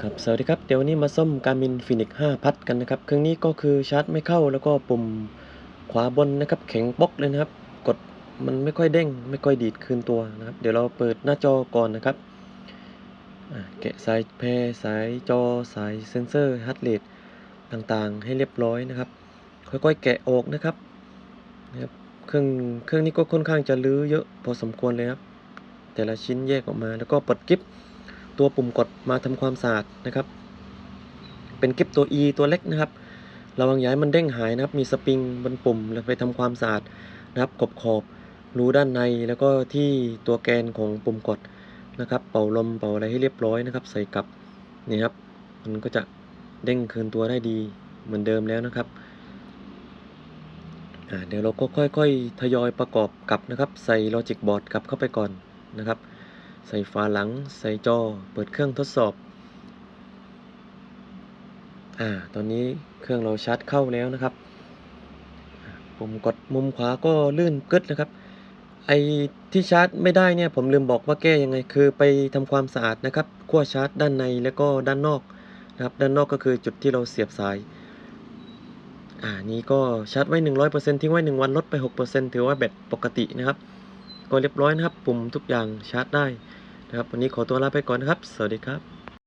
ครับ สวัสดีครับ เดี๋ยววันนี้มาซ่อม Garmin Fenix 5พัดกันนะครับ เครื่องนี้ก็คือชาร์จไม่เข้าแล้วก็ปุ่มขวาบนนะครับ แข็งป๊อกเลยนะครับ กดมันไม่ค่อยเด้ง ไม่ค่อยดีดคืนตัวนะครับ เดี๋ยวเราเปิดหน้าจอก่อนนะครับ แกะสายแพรสายจอสายเซนเซอร์ฮาร์ดเรทต่างๆ ให้เรียบร้อยนะครับ ค่อยๆ แกะออกนะครับนะครับ เครื่องเครื่องนี้ก็ค่อนข้างจะลื้อเยอะพอสมควรเลยครับ แต่ละชิ้นแยกออกมาแล้วก็ปลดกิ๊บ ตัวปุ่มกดมาทำความสะอาดนะครับ เป็นกิ๊บตัว E ตัวเล็กนะครับ ระวังย่าให้มันเด้งหายนะครับ มีสปริงบนปุ่มแล้วไปทำความสะอาดนะครับขอบขอบรูด้านในแล้วก็ที่ตัวแกนของปุ่มกดนะครับ เป่าลมเป่าอะไรให้เรียบร้อยนะครับ ใส่กลับนี่ครับ มันก็จะเด้งคืนตัวได้ดีเหมือนเดิมแล้วนะครับเดี๋ยวเราก็ค่อยๆ ทยอยประกอบกลับนะครับ ใส่ Logic Board กลับเข้าไปก่อนนะครับ ใส่ฝาหลัง ใส่จอ เปิดเครื่องทดสอบ อ่า ตอนนี้เครื่องเราชาร์จเข้าแล้วนะครับอ่าปุ่มกดมุมขวาก็ลื่นกึดนะครับ ไอที่ชาร์จไม่ได้เนี่ยผมลืมบอกว่าแก้ยังไง คือไปทำความสะอาดนะครับขั้วชาร์จด้านในแล้วก็ด้านนอกนะครับ ด้านนอกก็คือจุดที่เราเสียบสาย อ่า นี้ก็ชาร์จไว้ 100%ทิ้งไว้ 1 วันลดไป 6%ถือว่าแบตปกตินะครับ ก็เรียบร้อยนะครับ ปุ่มทุกอย่างชาร์จได้ นะครับ วันนี้ขอตัวลาไปก่อนครับ สวัสดีครับ